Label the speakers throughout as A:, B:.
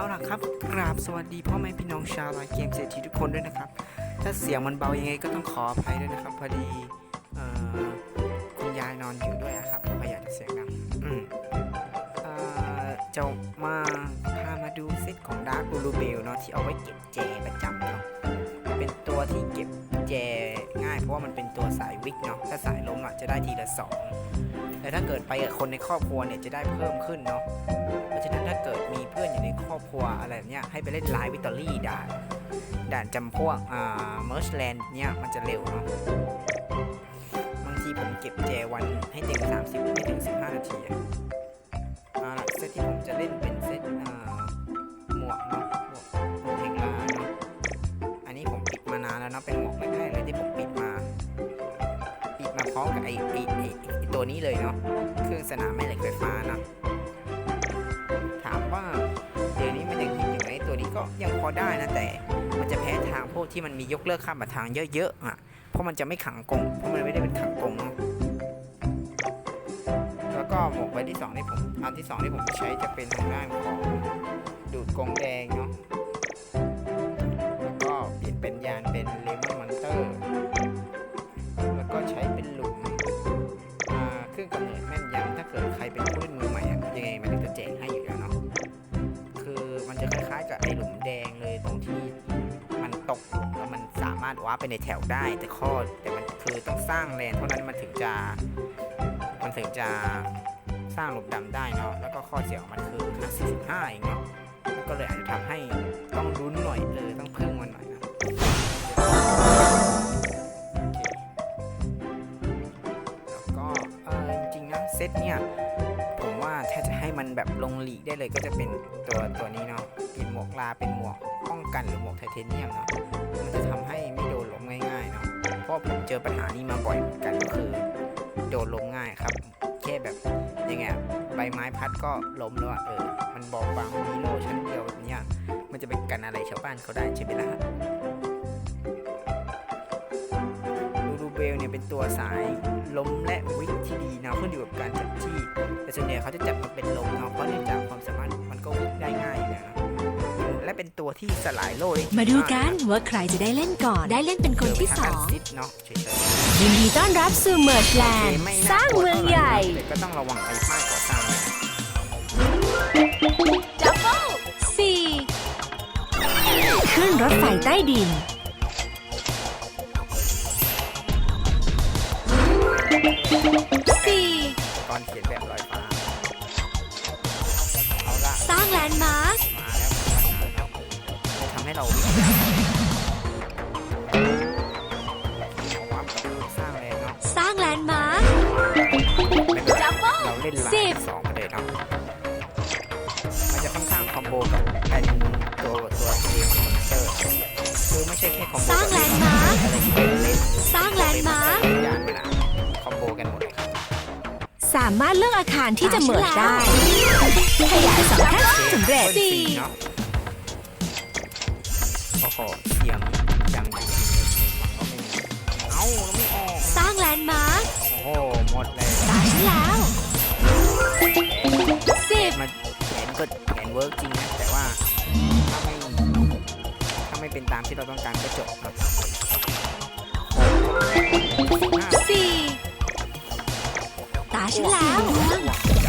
A: เอาล่ะครับกราบสวัสดีพ่อแม่พี่น้องชาวไลเกมเศรษฐีทุกคนด้วยนะครับ ถ้าเสียงมันเบายังไงก็ต้องขออภัยด้วยนะครับ พอดีออคุณยายนอนอยู่ด้วยอะครับก็อยากจะเสียงดังจะมาพามาดูเซตของดาร์ b บูรูเบลเนาะที่เอาไว้เก็บแจประจำเนาะเป็นตัวที่เก็บแจง่าย เพราะว่ามันเป็นตัวสายวิกเนาะถ้าสายล้มอะจะได้ทีละสองแต่ถ้าเกิดไปกับคนในครอบครัวเนี่ยจะได้เพิ่มขึ้นเนาะเพราะฉะนั้นถ้าเกิดมีเพื่อนอยู่ใน ครัวอะไรแบบเนี้ยให้ไปเล่นไลฟ์วิตอรี่ด่านด่านจำพวกอ่าเมอร์ชแลนด์เนี่ยมันจะเร็วเนาะบางทีผมเก็บแจวันให้เต็ม30 ไม่ถึง 15 นาทีอะเอาล่ะเซตที่ผมจะเล่นเป็นเซตอ่าหมวกเนาะหมวกหมวกแห่งลาเนาะอันนี้ผมปิดมานานแล้วเนาะเป็นหมวกแรกๆเลยที่ผมปิดมา ปิดมาพร้อมกับไอ้ไอ้ไอ้ไอ้ตัวนี้เลยเนาะเครื่องสนามแม่เหล็กไฟฟ้าเนาะ ได้นะแต่มันจะแพ้ทางพวกที่มันมียกเลิกข้ามมาทางเยอะๆอะเพราะมันจะไม่ขังกงเพราะมันไม่ได้เป็นขังกงเนอะแล้วก็หมวกใบที่สองที่ผมอันที่สองที่ผมใช้จะเป็นทางด้านของดูดกงแดงเนาะแล้วก็เปลี่ยนเป็นยานเป็นเลมอนมอนเตอร์แล้วก็ใช้เป็นหลุมเครื่องกำเนิดแม่นยำถ้าเกิดใครเป็นผู้เล่นมือใหม่อะยังไงมันจะแจกให้อยู่แล้วเนาะคือมันจะคล้ายๆกับไอ้หลุม แดงเลยตรงที่มันตกหลุมแล้วมันสามารถว้าไปในแถวได้ แต่ข้อแต่มันคือต้องสร้างแลนเท่านั้นมันถึงจะ มันถึงจะสร้างหลุมดำได้เนาะแล้วก็ข้อเสียของมันคือค่า45เองเนาะก็เลยอาจจะทำให้ต้องลุ้นหน่อยเออต้องพึ่งมันหน่อยนะแล้วก็เออจริงๆนะเซตเนี่ย ลงหลีกได้เลยก็จะเป็นตัวตัวนี้เนาะเปลี่ยนหมวกลาเป็นหมวกป้องกันหรือหมวกไทเทเนียมเนาะมันจะทำให้ไม่โดนล้มง่ายๆเนาะเพราะผมเจอปัญหานี้มาบ่อยเหมือนกันก็คือ โดนล้มง่ายครับ แค่แบบยังไงใบไม้พัดก็ล้มแล้วอะเออมันบอกบางมีโลชั้นเดียวแบบเนี้ยมันจะไปกันอะไรชาวบ้านเขาได้ใช่ไหมล่ะ เบลเนี่ยเป็นตัวสายล้มและวิกที่ดีนะขึ้นอยู่กับการจัดที่ แต่ส่วนใหญ่เขาจะจับมันเป็นลมเนาะเพราะเนื่องจากความสามารถมันก็วิกได้ง่ายอยู่แล้วนะและเป็นตัวที่สลายโลได้
B: มาดูกันว่าใครจะได้เล่นก่อน ได้เล่นเป็นคนที่สอง
A: ซิดเนาะเฉย
B: ยินดีต้อนรับสู่เมิร์ชแล
A: ๆโอนเค
B: ด์
A: ไม่
B: ส
A: น่า
B: ร้าง
A: กลัว
B: เมือง
A: ท่าไร่
B: ใหญ่
A: แต่ก็ต้องระวังไอ้ป้ายก่อสร้างนะ
B: ดับเบิลสี่ขึ้นรถไฟใต้ดิน สี่
A: ก่อนเขียนแบบลอยฟ้า เอาละ
B: สร้างแลนด์มาร์ค
A: มาแล้วปัญหาแล้วจะทำให้เราวิ่งเอาวับกับสร้างเลยเนาะ
B: สร้างแลนด์มาร์ค
A: ไม่เป็นไร
B: ดับเบิ้ล
A: เราเล่นไล
B: สิบ
A: น์สองมาเลยเนาะมันจะค่อนข้างคอมโบกับไอ้ตัวตัวเกมมอนสเตอร์คือไม่ใช่แค่คอมโบ
B: สร้างแลนด์มาร์ค
A: อะ
B: สามารถเลือกอาคารที่จะเหมือนได้ ขยายสองขั้นสำเร็จ
A: สี่เนาะโอ้โหเสียงดังจริงๆเลยฟังก็ไม่มีเอ้าเราไม่ออก
B: สร้างแลนด์มาร์ค
A: โอ้โหหมดเลย
B: ตาฉันแล้วสิบ
A: มันแผนก็แผนเวิร์กจริงนะแต่ว่าถ้าไม่ถ้าไม่เป็นตามที่เราต้องการก็จบครับ
B: แล้ว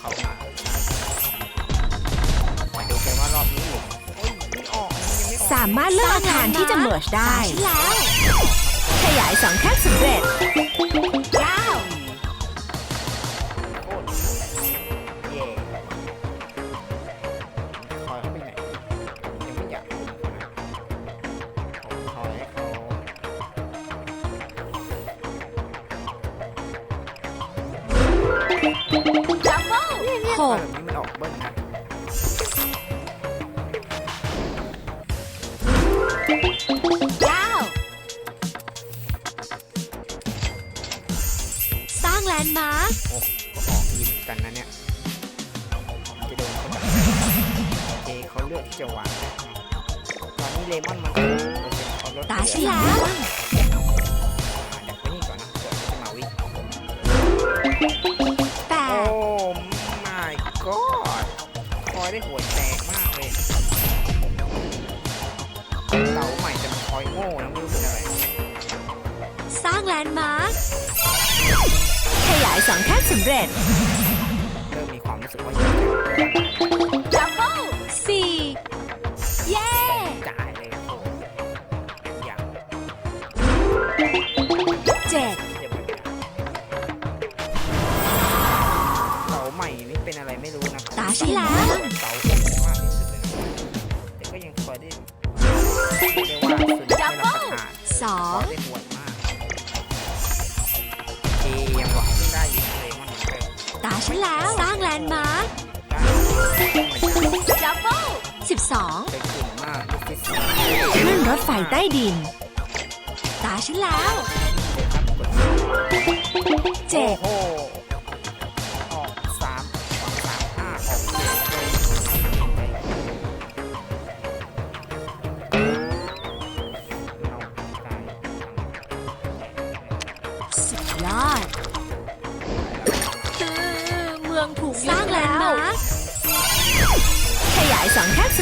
A: เขามามาดูกันว่ารอบนี้หลุมโอ้ยไม่ออกมันยังไม่ออก
B: สามารถเลือกอาคารที่จะเมิร์ชได้ขยายสองขั้นสำเร็จเก้า
A: ก แบบนี้มันออกเบิ้ลนะ
B: เก้าสร้างแลนด์มาร์ค
A: โอ้ก็ออกดีเหมือนกันนะเนี่ยจะโดนเขาแบบโอเคเขาเลือกที่จะวางตอนนี้เลมอนมันเอร์เซ็นต์เขาลด
B: ตาฉันแล้ว
A: อยได้หัวแตกมากเลยเสาใหม่จะมันคอยโง่นะไม่รู้เป็นอะไร
B: สร้างแลนด์มาร์คขยายสองขั้นสำเร็จ
A: เริ่มมีความรู้สึกว่า รไม่รู้นะ
B: ตาฉันแล้ว
A: เสาเองมากที่สุดเลยนะแต่ก็ยังคอยได้เรียกได้ว่าสุดไม่รับประทาน
B: สอ
A: คองยได้หวดมากเอยังหวังพึ่งได้อยู่เลยมันเหมือนเดิม
B: ตาฉันแล้วสร้างแลนด์มาร์ค
A: ได้เหมือนกัน
B: ดับเบิลสิบสอง
A: แต่เก่งมากลูกที่สี่
B: ขึ้นรถไฟใต้ดิน ตาฉันแล้ว
A: ครับกด
B: เจ็ด
A: โอ้โห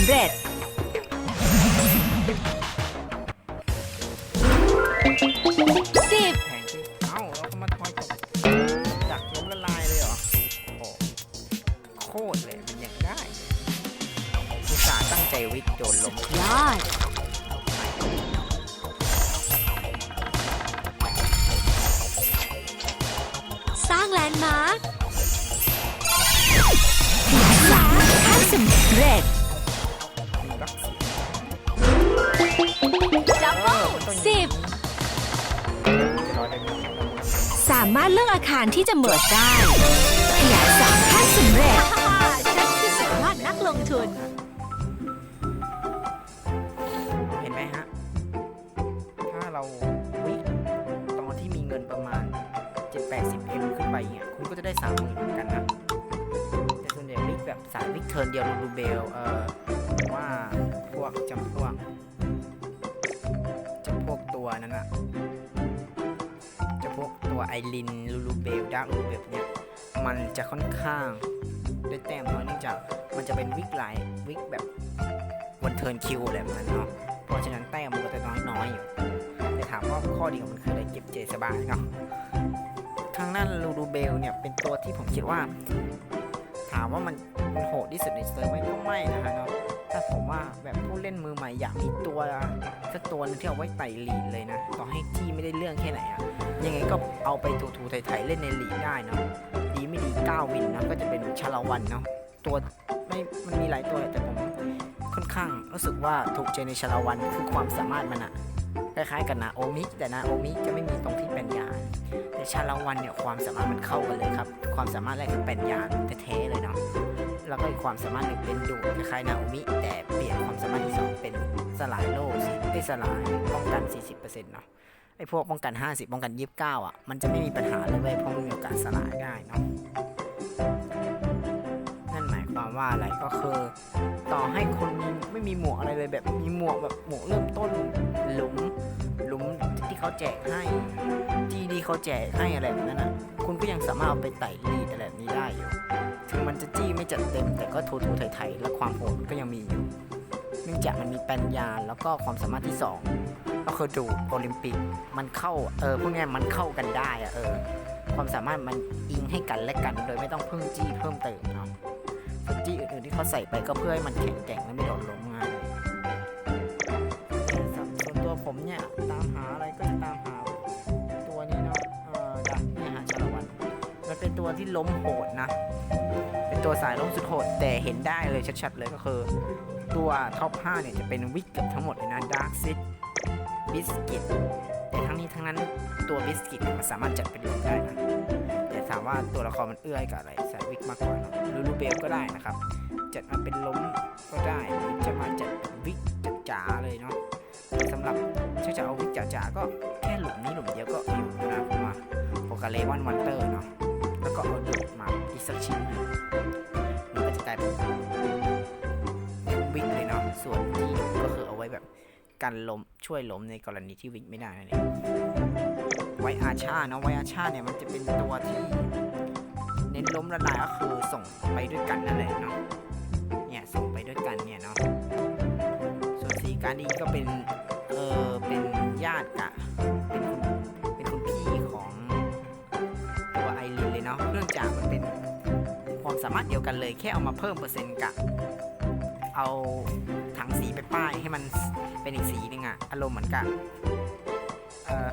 A: ำ
B: เร็จ สิบ
A: แพงขึ้นเอ้าเราก็มาทอยตกดักล้มละลายเลยเหรอโอ้โคตรเลยมันยังได้เลยอุตส่าห์ตั้งใจวิทย์โจนล้ม
B: ยอด สร้างแลนด์มาร์คขยายสามขั้นสำเร็จ
A: 60 สา
B: มารถเลือกอาคารที่จะเมิร์ดได้ ขยายสามขั้นสำเร็จ ฉันคือสุดยอดนักลงทุน
A: เห็นไหมฮะ ถ้าเราวิตอนที่มีเงินประมาณ 7 8 0 m ขึ้นไปเนี่ย คุณก็จะได้สามหมื่นเหมือนกันนะ แต่ส่วนใหญ่วิกแบบสายวิกเทิร์นเดียวลูเบล เอ่อว่าพวกจำพวก นั้นอะจะพวกตัวไอรินลูลูเบลดาร์ลูลูเบลเนี่ยมันจะค่อนข้างได้แต้มน้อยเนื่องจากมันจะเป็นวิกหลวิกแบบวันเทิร์นคิวอะไรแบบนั้นเนาะเพราะฉะนั้นแต้มมันก็จะน้อยๆอยู่แต่ถามว่าข้อดีของมันคืออะไรเก็บเจสบายเนาะทางด้านลูดูเบลเนี่ยเป็นตัวที่ผมคิดว่า ถามว่ามันโหดที่สุดในเซิร์ฟไหมก็ไม่นะฮะเนาะ ผมว่าแบบผู้เล่นมือใหม่อยากมีตัวสักตัวหนึงที่เอาไว้ไต่ลีดเลยนะ ต่อให้จี้ไม่ได้เรื่องแค่ไหนอะยังไงก็เอาไปถูๆไถ่ๆเล่นในลีดได้เนาะดีไม่ดี9วินนะก็จะเป็นชาละวันเนาะตัวไม่มันมีหลายตัวแต่ผมค่อนข้างรู้สึกว่าถูกใจในชาละวันคือความสามารถมันอะคล้ายๆกับนาโอมิแต่นาโอมิจะไม่มีตรงที่เป็นยานแต่ชาละวันเนี่ยความสามารถมันเข้ากันเลยครับ ความสามารถแรกคือเป็นยานแท้ๆเลยเนาะ แล้วก็อีกความสามารถหนึ่งเป็นดูดคล้ายนาโอมิ แต่เปลี่ยนความสามารถที่สองเป็นสลายโล่สิไอ้สลายป้องกัน 40%เนาะไอ้พวกป้องกัน 50 ป้องกัน 29 อะ มันจะไม่มีปัญหาเลยเว้ยเพราะมันมีโอกาสสลายได้เนาะนั่นหมายความว่าอะไรก็คือ ต่อให้คนไม่มีหมวกอะไรเลยแบบมีหมวกแบบหมวกเริ่มต้นหลุมหลุมที่เขาแจกให้จีดีเขาแจกให้อะไรแบบนั้นอะ คุณก็ยังสามารถเอาไปไต่รีดอะไรแบบนี้ได้อยู่ ถึงมันจะจี้ไม่จัดเต็มแต่ก็ทูทูไถๆและความโหดก็ยังมีอยู่ เนื่องจากมันมีปัญญาแล้วก็ความสามารถที่สองก็คือดูโอลิมปิกมันเข้าเออพวกนี้มันเข้ากันได้อะเออความสามารถมันอิงให้กันและกัน โดยไม่ต้องเพิ่มจี้เพิ่มเติมเนาะส่วนจี้อื่นๆที่เขาใส่ไปก็เพื่อให้มันแข็งแกร่งและไม่โดนล้มง่ายแต่ส่วนตัวผมเนี่ยตามหาอะไรก็จะตามหาตัวนี้เนาะเออดักเนี่ยหาชาละวันมันเป็นตัวที่ล้มโหดนะ ตัวสายล้มสุดโหดแต่เห็นได้เลยชัดๆเลยก็คือ ตัวท็อป 5 เนี่ยจะเป็นวิกเกือบทั้งหมดเลยนะดาร์กซิตบิสกิตแต่ทั้งนี้ทั้งนั้นตัวบิสกิตมันสามารถจัดเป็นรวมได้นะแต่ถามว่าตัวละครมันเอื้อให้กับอะไรใส่วิกมากกว่าเนอะลูลูเบลก็ได้นะครับ จัดมาเป็นล้มก็ได้หรือจะมาจัดวิกจ๋าเลยเนาะแต่สำหรับถ้าจะเอาวิกจ๋าๆก็แค่หลุมนี้หลุมเดียวก็อยู่นะผมว่าโปกาเลวันวันเตอร์เนาะแล้วก็เอาดูดมาอีกสักชิ้นหนึ่ง ลายเป็นวิกเลยเนาะส่วนที่ก็คือเอาไว้แบบกันล้มช่วยล้มในกรณีที่วิกไม่ได้นั่นเองไวอาชาเนาะไวอาชาเนี่ยมันจะเป็นตัวที่เน้นล้มละลายก็คือส่งไปด้วยกันนั่นแหละเนาะเนี่ยส่งไปด้วยกันเนี่ยเนาะส่วนสีการดีก็เป็นามสามารถเดียวกันเลยแค่เอามาเพิ่มเปอร์เซ็นต์กะเอาถังสีไปป้ายให้มันเป็นอีกสีหนึงอะอารมณ์เหมือนกับ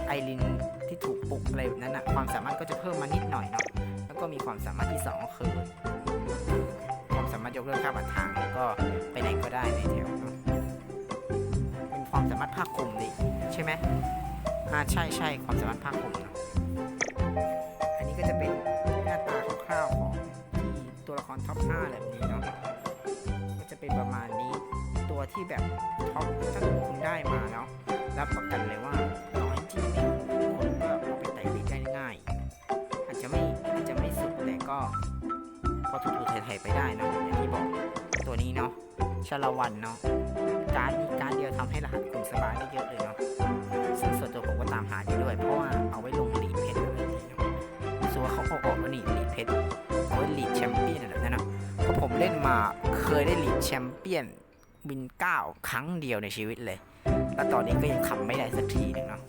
A: ไอรินที่ถูกปลุกอะไรแบบนั้นอะความสามารถก็จะเพิ่มมานิดหน่อยเนาะแล้วก็มีความสามารถที่สองก็คือความสามารถยกเลิกค่าบัตรทางแล้วก็ไปไหนก็ได้ในแถวเป็นความสามารถภาคคุมดิใช่ไหมอ่าใช่ใช่ความสามารถภาคคุมเนาะอันนี้ก็จะเป็น ครท็อป5แบบนี้เนาะก็จะเป็นประมาณนี้ตัวที่แบบท็อปถ้าคุณได้มาเนาะรับประกันเลยว่าต่อให้จีไม่คุ้มคนก็เอาไปไต่ลีกได้ง่ายอาจจะไม่อาจจะไม่สุดแต่ก็ พอถูๆไทยๆไปได้เนาะอย่างที่บอกตัวนี้เนาะชาละวันเนาะการนี้การเดียวทำให้รหัสคุณสบายได้เยอะเลยเนาะซึ่งส่วนตัวผมก็ตามหาอยู่ มเล่นมาเคยได้ลีดแชมเปี้ยนวินเก้าครั้งเดียวในชีวิตเลย แล้วตอนนี้ก็ยังทำไม่ได้สักทีนึงเนาะ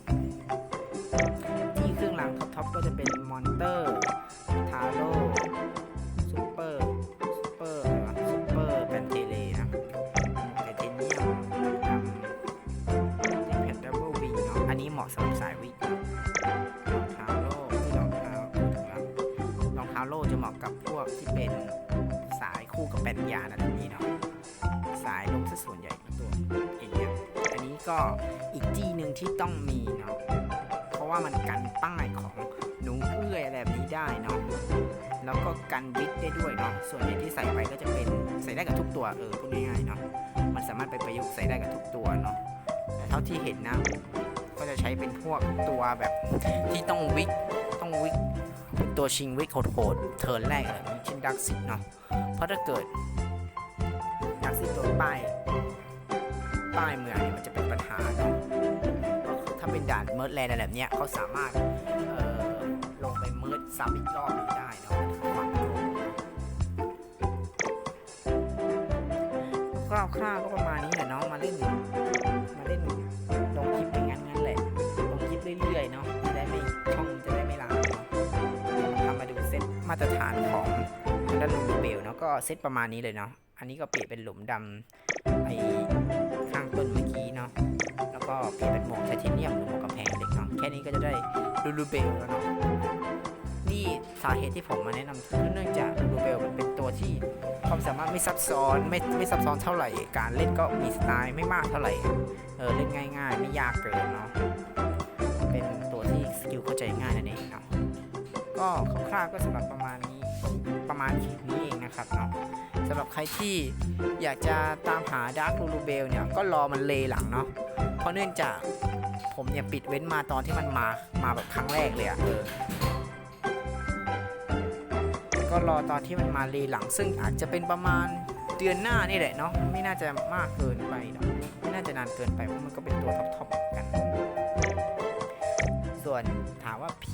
A: ก็อีกจี้หนึ่งที่ต้องมีเนาะเพราะว่ามันกันป้ายของหนูเอื้อยอะไรแบบนี้ได้เนาะแล้วก็กันวิกได้ด้วยเนาะส่วนใหญ่ที่ใส่ไปก็จะเป็นใส่ได้กับทุกตัวเออพูดง่ายๆเนาะมันสามารถไปประยุกต์ใส่ได้กับทุกตัวเนาะแต่เท่าที่เห็นนะ ก็จะใช้เป็นพวกตัวแบบที่ต้องวิกต้องวิกตัวชิงวิกโหดๆเทิร์นแรกอะไรนี้เช่นดักซิตเนาะเพราะถ้าเกิดดักซิตโดนป้าย ป้ายเมืองเนี่ยมันจะเป็นปัญหาเนาะก็คือถ้าเป็นด่านเมิร์ดแลนด์อะไรแบบเนี้ยเขาสามารถเอ่อลงไปเมิร์ดซ้ำอีกรอบหนึงได้เนาะความโกงคร่าวๆก็ประมาณนี้แหละเนาะมาเล่นมาเล่นลงคลิปเป็นงั้นงั้นแหละลงคลิปเรื่อยๆเนาะจะได้ไม่ช่องจะได้ไม่ล้าเนาะทำมาดูเซตมาตรฐานของด้านลูเบลเนาะก็เซตประมาณนี้เลยเนาะอันนี้ก็เปลี่ยนเป็นหลุมดำไอ ข้างต้นเมื่อกี้เนาะ แล้วก็เปลี่ยนเป็นหมวกไทเทเนียมหรือหมวกกำแพงเหล็กเนาะ แค่นี้ก็จะได้ลูลูเบลแล้วเนาะ นี่สาเหตุที่ผมมาแนะนำคือเนื่องจากลูลูเบลมันเป็นตัวที่ความสามารถไม่ซับซ้อนไม่ไม่ซับซ้อนเท่าไหร่ การเล่นก็มีสไตล์ไม่มากเท่าไหร่ เออเล่นง่าย ๆ ไม่ยากเกินเนาะ เป็นตัวที่สกิลเข้าใจง่ายนั่นเองเนาะ ก็คร่าวๆก็สำหรับประมาณนี้ประมาณคลิปนี้เองนะครับเนาะสำหรับใครที่อยากจะตามหาดาร์คลูลูเบลเนี่ยก็รอมันเลหลังเนาะเพราะเนื่องจากผมเนี่ยปิดเว้นมาตอนที่มันมามาแบบครั้งแรกเลยอะเออก็รอตอนที่มันมารีหลัง ซึ่งอาจจะเป็นประมาณเดือนหน้านี่แหละเนาะไม่น่าจะมากเกินไปเนาะไม่น่าจะนานเกินไปเพราะมันก็เป็นตัวท็อปๆกัน ส่วน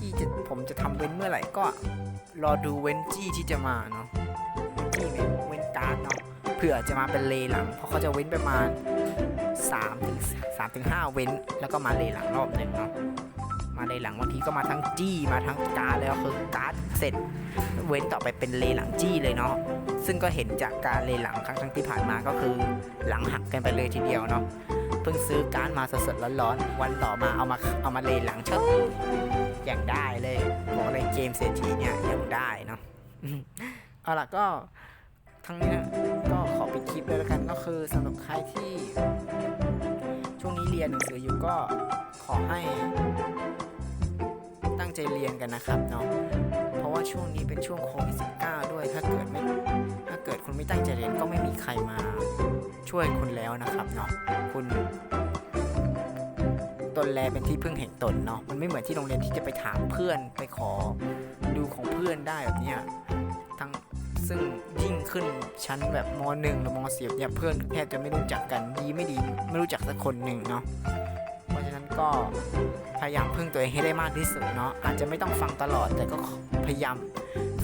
A: ถามว่าพี่จะผมจะทำเว้นเมื่อไหร่ก็รอดูเว้นจี้ที่จะมาเนาะเว้นจี้เว้นเว้นการ์ดเนาะเผื่อจะมาเป็นเลหลัง เพราะเขาจะเว้นประมาณ3ถึง3ถึง5เว้น แล้วก็มาเลหลังรอบหนึ่งเนาะมาเลหลังบางทีก็มาทั้งจี้มาทั้งการ์ดแล้วคือการ์ดเสร็จ เว้นต่อไปเป็นเลหลังจี้เลยเนาะซึ่งก็เห็นจากการเลหลังครั้งที่ผ่านมาก็คือหลังหักกันไปเลยทีเดียวเนาะเพิ่งซื้อการ์ดมาสดๆร้อนๆวันต่อมาเอามาเอามาเลหลังเชย อย่างได้เลยบอกเลยเกมเศรษฐีเนี่ยยังได้เนาะเอาล่ะก็ทั้งนี้นะก็ขอปิดคลิปเลยแล้วกันก็คือสำหรับใครที่ ช่วงนี้เรียนหนังสืออยู่ก็ขอให้ ตั้งใจเรียนกันนะครับเนาะเพราะว่าช่วงนี้เป็นช่วงโควิด19ด้วยถ้าเกิดไม่ถ้าเกิดคุณไม่ตั้งใจเรียนก็ไม่มีใครมาช่วยคุณแล้วนะครับเนาะคุณ นแลเป็นที่พึ่งแห่งตนเนาะมันไม่เหมือนที่โรงเรียนที่จะไปถามเพื่อนไปขอดูของเพื่อนได้แบบเนี้ยทั้งซึ่งยิ่งขึ้นชั้นแบบมหนึ่งหรือมสิบเนี่ยเพื่อนแทบจะไม่รู้จักกันดีไม่ดีไม่รู้จักสักคนหนึ่งเนาะเพราะฉะนั้นก็พยายามพึ่งตัวเองให้ได้มากที่สุดเนาะอาจจะไม่ต้องฟังตลอดแต่ก็พยายาม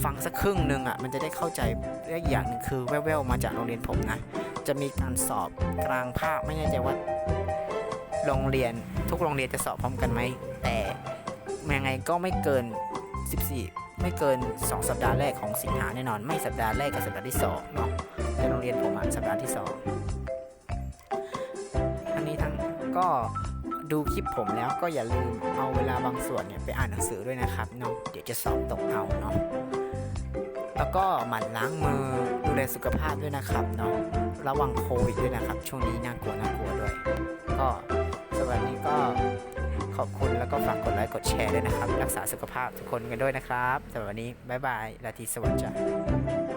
A: ฟังสักครึ่งหนึ่งอะมันจะได้เข้าใจและอีกอย่างหนึ่งคือแว่วๆมาจากโรงเรียนผมนะจะมีการสอบกลางภาคไม่แน่ใจว่าโรงเรียน ทุกโรงเรียนจะสอบพร้อมกันไหม แต่ยังไงก็ไม่เกิน 14 ไม่เกิน 2 สัปดาห์แรกของสิงหาแน่นอน ไม่สัปดาห์แรกกับสัปดาห์ที่สองเนาะในโรงเรียนผมอะสัปดาห์ที่สองทั้งนี้ทั้งก็ดูคลิปผมแล้วก็อย่าลืมเอาเวลาบางส่วนเนี่ยไปอ่านหนังสือด้วยนะครับเนาะเดี๋ยวจะสอบตกเอาเนาะแล้วก็หมั่นล้างมือดูแลสุขภาพด้วยนะครับเนาะระวังโควิดด้วยนะครับ ช่วงนี้น่ากลัวน่ากลัวด้วย ก็ วันนี้ก็ขอบคุณแล้วก็ฝากกดไลค์กดแชร์ด้วยนะครับ รักษาสุขภาพทุกคนกันด้วยนะครับสำหรับวันนี้ บ๊ายบายลาทีสวัสดีจ้ะ